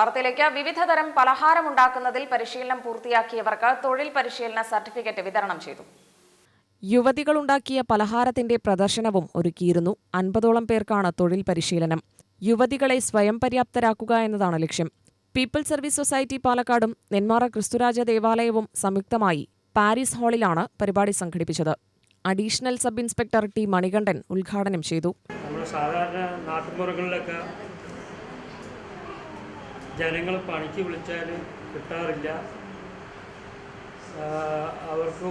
വാർത്തയിലേക്ക് വിവിധ തരം പലഹാരം ഉണ്ടാക്കുന്നതിൽ പരിശീലനം പൂർത്തിയാക്കിയവർക്ക് തൊഴിൽ പരിശീലന സർട്ടിഫിക്കറ്റ് വിതരണം ചെയ്തു. യുവതികളുണ്ടാക്കിയ പലഹാരത്തിന്റെ പ്രദർശനവും ഒരുക്കിയിരുന്നു. അൻപതോളം പേർക്കാണ് തൊഴിൽ പരിശീലനം. യുവതികളെ സ്വയം പര്യാപ്തരാക്കുക എന്നതാണ് ലക്ഷ്യം. പീപ്പിൾ സർവീസ് സൊസൈറ്റി പാലക്കാടും നെന്മാറ ക്രിസ്തുരാജ ദേവാലയവും സംയുക്തമായി പാരീസ് ഹാളിലാണ് പരിപാടി സംഘടിപ്പിച്ചത്. Additional sub inspector T Manikandan ഉദ്ഘാടനം ചെയ്തു. സാധാരണ നാട്ടുമ്പുറങ്ങളിലൊക്കെ ജനങ്ങൾ പണിക്ക് വിളിച്ചാൽ കിട്ടാറില്ല. അവർക്ക്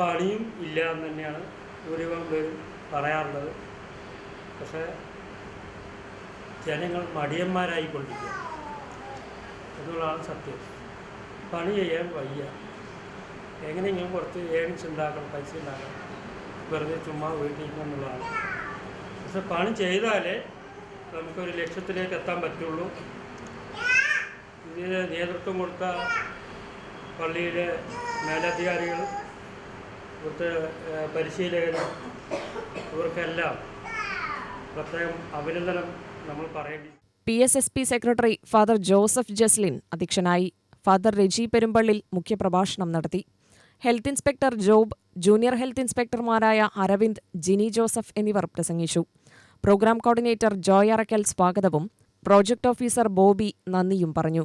പണിയും ഇല്ല എന്ന് തന്നെയാണ് ഭൂരിഭാഗം പേരും പറയാറുള്ളത്. പക്ഷേ ജനങ്ങൾ മടിയന്മാരായിക്കൊണ്ടിരിക്കുക. എന്നുള്ളതാണ് സത്യം. പണി ചെയ്യാൻ വയ്യ. എങ്ങനെയെങ്കിലും കുറച്ച് ഏണിങ്സ് ഉണ്ടാക്കണം പൈസ ഉണ്ടാക്കണം. വെറുതെ ചുമ്മാ വീട്ടിൽ എന്നുള്ളതാണ്. പക്ഷെ പണി ചെയ്താലേ നമുക്കൊരു ലക്ഷ്യത്തിലേക്ക് എത്താൻ പറ്റുള്ളൂ. ഇതിന് നേതൃത്വം കൊടുത്ത പള്ളിയിലെ മേലധികാരികൾ ഇവിടുത്തെ പരിശീലകർ ഇവർക്കെല്ലാം പ്രത്യേകം അഭിനന്ദനം നമ്മൾ പറയേണ്ടി P S S P secretary father Joseph Jaslin അധ്യക്ഷനായി ഫാദർ രജി പെരുമ്പള്ളിൽ മുഖ്യപ്രഭാഷണം നടത്തി. Health inspector Job junior health ഇൻസ്പെക്ടർമാരായ Aravind Jini Joseph എന്നിവർ പ്രസംഗിച്ചു. പ്രോഗ്രാം കോർഡിനേറ്റർ ജോയ് അറക്കൽ സ്വാഗതവും പ്രോജക്ട് ഓഫീസർ ബോബി നന്ദിയും പറഞ്ഞു.